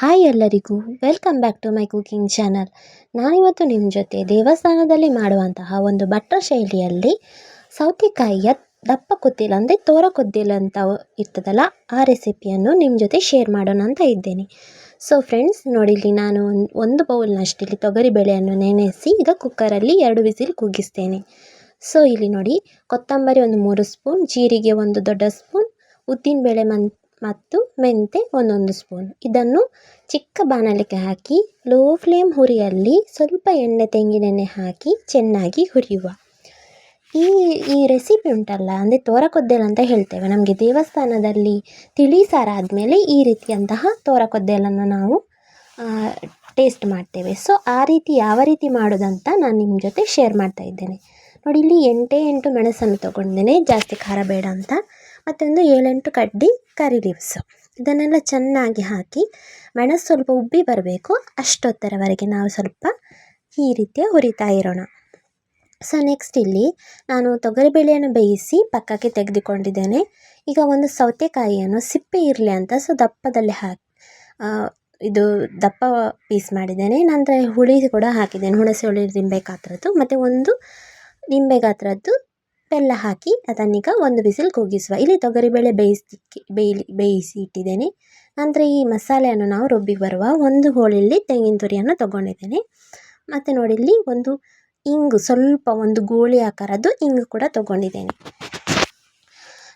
Hi ಎಲ್ಲರಿಗೂ welcome back to my cooking channel ನಾನಿವತ್ತು ನಿಮ್ಮ ಜೊತೆ ದೇವಸ್ಥಾನದಲ್ಲಿ ಮಾಡುವಂತಹ ಒಂದು ಭಟ್ರ ಶೈಲಿಯಲ್ಲಿ ಸೌತೆಕಾಯಿಯ ದಪ್ಪ ಕೊತ್ತಿಲ್ಲ ಅಂದರೆ ತೋರ ಕೊದ್ದಿಲ್ಲ ಅಂತ ಇರ್ತದಲ್ಲ, ಆ ರೆಸಿಪಿಯನ್ನು ನಿಮ್ಮ ಜೊತೆ ಶೇರ್ ಮಾಡೋಣ ಅಂತ ಇದ್ದೇನೆ. ಸೊ ಫ್ರೆಂಡ್ಸ್ ನೋಡಿ ಇಲ್ಲಿ ನಾನು ಒಂದು ಬೌಲ್ನಷ್ಟು ಇಲ್ಲಿ ತೊಗರಿಬೇಳೆಯನ್ನು ನೆನೆಸಿ ಈಗ ಕುಕ್ಕರಲ್ಲಿ ಎರಡು ವಿಸಿಲ್ ಕೂಗಿಸ್ತೇನೆ ಸೊ ಇಲ್ಲಿ ನೋಡಿ, ಕೊತ್ತಂಬರಿ ಒಂದು ಮೂರು ಸ್ಪೂನ್, ಜೀರಿಗೆ ಒಂದು ದೊಡ್ಡ ಸ್ಪೂನ್, ಉದ್ದಿನಬೇಳೆ ಮನ್ ಮತ್ತು ಮೆಂತೆ ಒಂದೊಂದು ಸ್ಪೂನ್. ಇದನ್ನು ಚಿಕ್ಕ ಬಾಣಲಿಗೆ ಹಾಕಿ, ಲೋ ಫ್ಲೇಮ್ ಹುರಿಯಲ್ಲಿ ಸ್ವಲ್ಪ ಎಣ್ಣೆ ತೆಂಗಿನೆಣ್ಣೆ ಹಾಕಿ ಚೆನ್ನಾಗಿ ಹುರಿಯುವ. ಈ ಈ ರೆಸಿಪಿ ಉಂಟಲ್ಲ, ಅಂದರೆ ತೋರಕೊದ್ದೆಲು ಅಂತ ಹೇಳ್ತೇವೆ. ನಮಗೆ ದೇವಸ್ಥಾನದಲ್ಲಿ ತಿಳಿ ಸಾರಾದಮೇಲೆ ಈ ರೀತಿಯಂತಹ ತೋರಕೊದ್ದೆಲನ್ನು ನಾವು ಟೇಸ್ಟ್ ಮಾಡ್ತೇವೆ. ಸೊ, ಆ ರೀತಿ ಯಾವ ರೀತಿ ಮಾಡೋದಂತ ನಾನು ನಿಮ್ಮ ಜೊತೆ ಶೇರ್ ಮಾಡ್ತಾ ಇದ್ದೇನೆ. ನೋಡಿ, ಇಲ್ಲಿ ಎಂಟೇ ಎಂಟು ಮೆಣಸನ್ನು ತೊಗೊಂಡಿದ್ದೇನೆ. ಜಾಸ್ತಿ ಖಾರ ಬೇಡ ಅಂತ. ಮತ್ತೊಂದು ಏಳೆಂಟು ಕಡ್ಡಿ ಕರಿ ಲೀವ್ಸು ಇದನ್ನೆಲ್ಲ ಚೆನ್ನಾಗಿ ಹಾಕಿ ಮೆಣಸು ಸ್ವಲ್ಪ ಉಬ್ಬಿ ಬರಬೇಕು. ಅಷ್ಟೊತ್ತರವರೆಗೆ ನಾವು ಸ್ವಲ್ಪ ಈ ರೀತಿಯ ಹುರಿತಾ ಇರೋಣ. ಸೊ ನೆಕ್ಸ್ಟ್ ಇಲ್ಲಿ ನಾನು ತೊಗರಿಬೇಳೆಯನ್ನು ಬೇಯಿಸಿ ಪಕ್ಕಕ್ಕೆ ತೆಗೆದುಕೊಂಡಿದ್ದೇನೆ. ಈಗ ಒಂದು ಸೌತೆಕಾಯಿಯನ್ನು ಸಿಪ್ಪೆ ಇರಲಿ ಅಂತ ಸೊ, ದಪ್ಪದಲ್ಲಿ ಹಾಕಿ ಇದು ದಪ್ಪ ಪೀಸ್ ಮಾಡಿದ್ದೇನೆ. ನಂತರ ಹುಳಿ ಕೂಡ ಹಾಕಿದ್ದೇನೆ. ಹುಣಸೆ ಹುಳಿ, ನಿಂಬೆ ಗಾತ್ರದ್ದು. ಮತ್ತು ಒಂದು ನಿಂಬೆ ಗಾತ್ರದ್ದು ಬೆಲ್ಲ ಹಾಕಿ ಅದನ್ನೀಗ ಒಂದು ಬಿಸಿಲು ಕೂಗಿಸುವ. ಇಲ್ಲಿ ತೊಗರಿಬೇಳೆ ಬೇಯಿಸಲಿಕ್ಕೆ, ಬೇಯಲಿ ಬೇಯಿಸಿ ಇಟ್ಟಿದ್ದೇನೆ ನಂತರ ಈ ಮಸಾಲೆಯನ್ನು ನಾವು ರುಬ್ಬಿ ಬರುವ ಒಂದು ಹೋಳಿಯಲ್ಲಿ ತೆಂಗಿನ ತುರಿಯನ್ನು ತೊಗೊಂಡಿದ್ದೇನೆ. ಮತ್ತು ನೋಡಿ, ಇಲ್ಲಿ ಒಂದು ಇಂಗು, ಸ್ವಲ್ಪ ಒಂದು ಗೋಳಿ ಆಕಾರದ್ದು ಇಂಗು ಕೂಡ ತೊಗೊಂಡಿದ್ದೇನೆ.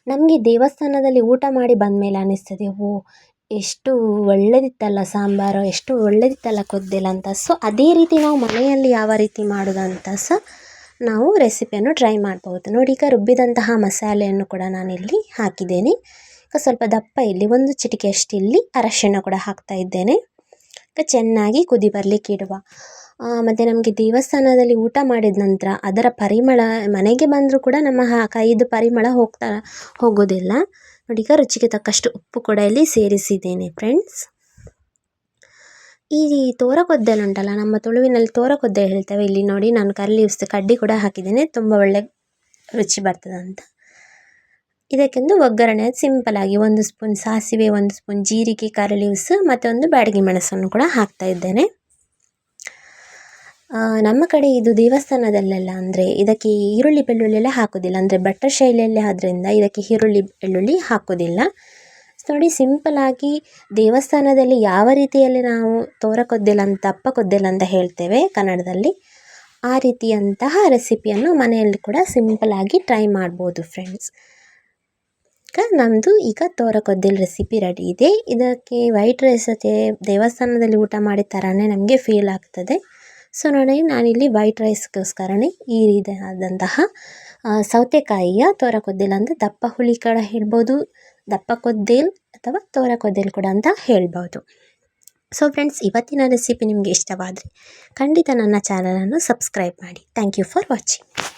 ನಮಗೆ ದೇವಸ್ಥಾನದಲ್ಲಿ ಊಟ ಮಾಡಿ ಬಂದ ಮೇಲೆ ಅನ್ನಿಸ್ತದೆ ಓ, ಎಷ್ಟು ಒಳ್ಳೆದಿತ್ತಲ್ಲ ಸಾಂಬಾರು, ಎಷ್ಟು ಒಳ್ಳೆದಿತ್ತಲ್ಲ ಕೊದ್ದೆಲ್ಲ ಅಂತ. ಸೊ ಅದೇ ರೀತಿ ನಾವು ಮನೆಯಲ್ಲಿ ಯಾವ ರೀತಿ ಮಾಡೋದಂತ ಸಹ ನಾವು ರೆಸಿಪಿಯನ್ನು ಟ್ರೈ ಮಾಡ್ಬೋದು. ನೋಡಿ, ಈಗ ರುಬ್ಬಿದಂತಹ ಮಸಾಲೆಯನ್ನು ಕೂಡ ನಾನಿಲ್ಲಿ ಹಾಕಿದ್ದೇನೆ. ಈಗ ಸ್ವಲ್ಪ ದಪ್ಪ ಇಲ್ಲಿ, ಒಂದು ಚಿಟಿಕೆಯಷ್ಟು ಇಲ್ಲಿ, ಅರಶಿನ ಕೂಡ ಹಾಕ್ತಾ ಇದ್ದೇನೆ. ಈಗ ಚೆನ್ನಾಗಿ ಕುದಿ ಬರಲಿಕ್ಕೆ ಇಡುವ. ಮತ್ತು ನಮಗೆ ದೇವಸ್ಥಾನದಲ್ಲಿ ಊಟ ಮಾಡಿದ ನಂತರ ಅದರ ಪರಿಮಳ, ಮನೆಗೆ ಬಂದರೂ ಕೂಡ ನಮ್ಮ ಕೈದು ಪರಿಮಳ ಹೋಗ್ತಾ, ಹೋಗೋದಿಲ್ಲ. ನೋಡಿ, ಈಗ ರುಚಿಗೆ ತಕ್ಕಷ್ಟು ಉಪ್ಪು ಕೂಡ ಇಲ್ಲಿ ಸೇರಿಸಿದ್ದೇನೆ ಫ್ರೆಂಡ್ಸ್ ಈ ಉಂಟಲ್ಲ ನಮ್ಮ ತುಳುವಿನಲ್ಲಿ ತೋರಕೊದ್ದೆಲು ಹೇಳ್ತೇವೆ. ಇಲ್ಲಿ ನೋಡಿ ನಾನು ಕರ್ಲಿ ಕಡ್ಡಿ ಕೂಡ ಹಾಕಿದ್ದೇನೆ. ತುಂಬ ಒಳ್ಳೆ ರುಚಿ ಬರ್ತದೆ ಅಂತ ಇದಕ್ಕೆಂದು ಒಗ್ಗರಣೆ ಸಿಂಪಲಾಗಿ ಒಂದು ಸ್ಪೂನ್ ಸಾಸಿವೆ, ಒಂದು ಸ್ಪೂನ್ ಜೀರಿಗೆ ಕರಿ ಲೀವ್ಸ್ ಮತ್ತು ಒಂದು ಬ್ಯಾಡಗಿ ಮೆಣಸನ್ನು ಕೂಡ ಹಾಕ್ತಾ ಇದ್ದೇನೆ. ನಮ್ಮ ಕಡೆ ಇದು ದೇವಸ್ಥಾನದಲ್ಲೆಲ್ಲ ಅಂದರೆ ಇದಕ್ಕೆ ಈರುಳ್ಳಿ ಬೆಳ್ಳುಳ್ಳಿ ಎಲ್ಲ ಹಾಕೋದಿಲ್ಲ. ಅಂದರೆ ಭಟ್ಟ ಶೈಲಿಯಲ್ಲಿ ಆದ್ದರಿಂದ ಇದಕ್ಕೆ ಈರುಳ್ಳಿ ಬೆಳ್ಳುಳ್ಳಿ ಹಾಕೋದಿಲ್ಲ. ನೋಡಿ ಸಿಂಪಲಾಗಿ ದೇವಸ್ಥಾನದಲ್ಲಿ ಯಾವ ರೀತಿಯಲ್ಲಿ ನಾವು ತೋರ ದಪ್ಪ ಅಂತ ಅಪ್ಪ ಕೊದ್ದೆಲ್ ಅಂತ ಹೇಳ್ತೇವೆ ಕನ್ನಡದಲ್ಲಿ. ಆ ರೀತಿಯಂತಹ ರೆಸಿಪಿಯನ್ನು ಮನೆಯಲ್ಲಿ ಕೂಡ ಸಿಂಪಲಾಗಿ ಟ್ರೈ ಮಾಡ್ಬೋದು ಫ್ರೆಂಡ್ಸ್. ನಮ್ಮದು ಈಗ ತೋರ ಕೊದ್ದೆಲ್ ರೆಸಿಪಿ ರೆಡಿ ಇದೆ. ಇದಕ್ಕೆ ವೈಟ್ ರೈಸ್ ಜೊತೆ ದೇವಸ್ಥಾನದಲ್ಲಿ ಊಟ ಮಾಡಿದ ಥರನೇ ನಮಗೆ ಫೀಲ್ ಆಗ್ತದೆ. ಸೊ, ನೋಡಿ, ನಾನಿಲ್ಲಿ ವೈಟ್ ರೈಸ್ಗೋಸ್ಕರನೇ ಈ ರೀತಿಯಾದಂತಹ ಸೌತೆಕಾಯಿಯ ತೋರ ಕೊದ್ದಿಲ್ಲ ಅಂದರೆ ದಪ್ಪ ಹುಳಿ ಕಡ ಹೇಳ್ಬೋದು ದಪ್ಪ ಕೊದ್ದೇಲ್ ಅಥವಾ ತೋರ ಕೊದ್ದೇಲ್ ಕೂಡ ಅಂತ ಹೇಳ್ಬೋದು. ಸೊ ಫ್ರೆಂಡ್ಸ್ ಇವತ್ತಿನ ರೆಸಿಪಿ ನಿಮಗೆ ಇಷ್ಟವಾದರೆ ಖಂಡಿತ ನನ್ನ ಚಾನಲನ್ನು ಸಬ್ಸ್ಕ್ರೈಬ್ ಮಾಡಿ. Thank you for watching